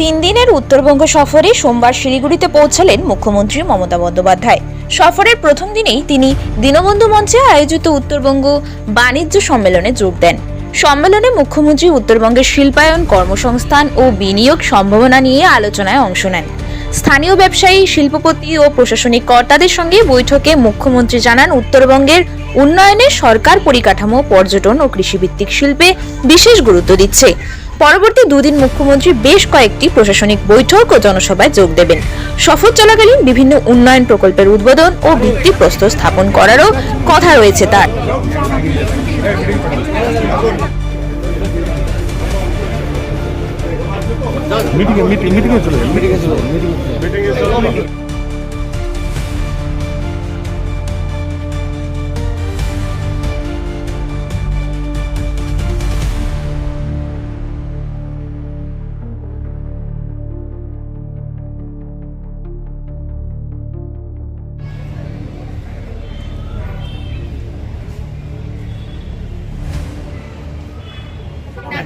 তিন দিনের উত্তরবঙ্গ সফরে সোমবার শিলিগুড়িতে পৌঁছালেন মুখ্যমন্ত্রী মমতা বন্দ্যোপাধ্যায়। সফরের প্রথম দিনেই তিনি দীনবন্ধু মঞ্চে আয়োজিত উত্তরবঙ্গ বাণিজ্য সম্মেলনে যোগ দেন। সম্মেলনে মুখ্যমন্ত্রী উত্তরবঙ্গের শিল্পায়ন, কর্মসংস্থান ও বিনিয়োগ সম্ভাবনা নিয়ে আলোচনায় অংশ নেন। স্থানীয় ব্যবসায়ী, শিল্পপতি ও প্রশাসনিক কর্তাদের সঙ্গে বৈঠকে মুখ্যমন্ত্রী জানান উত্তরবঙ্গের উন্নয়নে সরকার পরিকাঠামো, পর্যটন ও কৃষিভিত্তিক শিল্পে বিশেষ গুরুত্ব দিচ্ছে। পরবর্তী দুদিন মুখ্যমন্ত্রী বেশ কয়েকটি প্রশাসনিক বৈঠক ও জনসভায় যোগ দেবেন। সফর চলাকালীন বিভিন্ন উন্নয়ন প্রকল্পের উদ্বোধন ও ভিত্তিপ্রস্তর স্থাপন করারও কথা রয়েছে তার। চলে চলে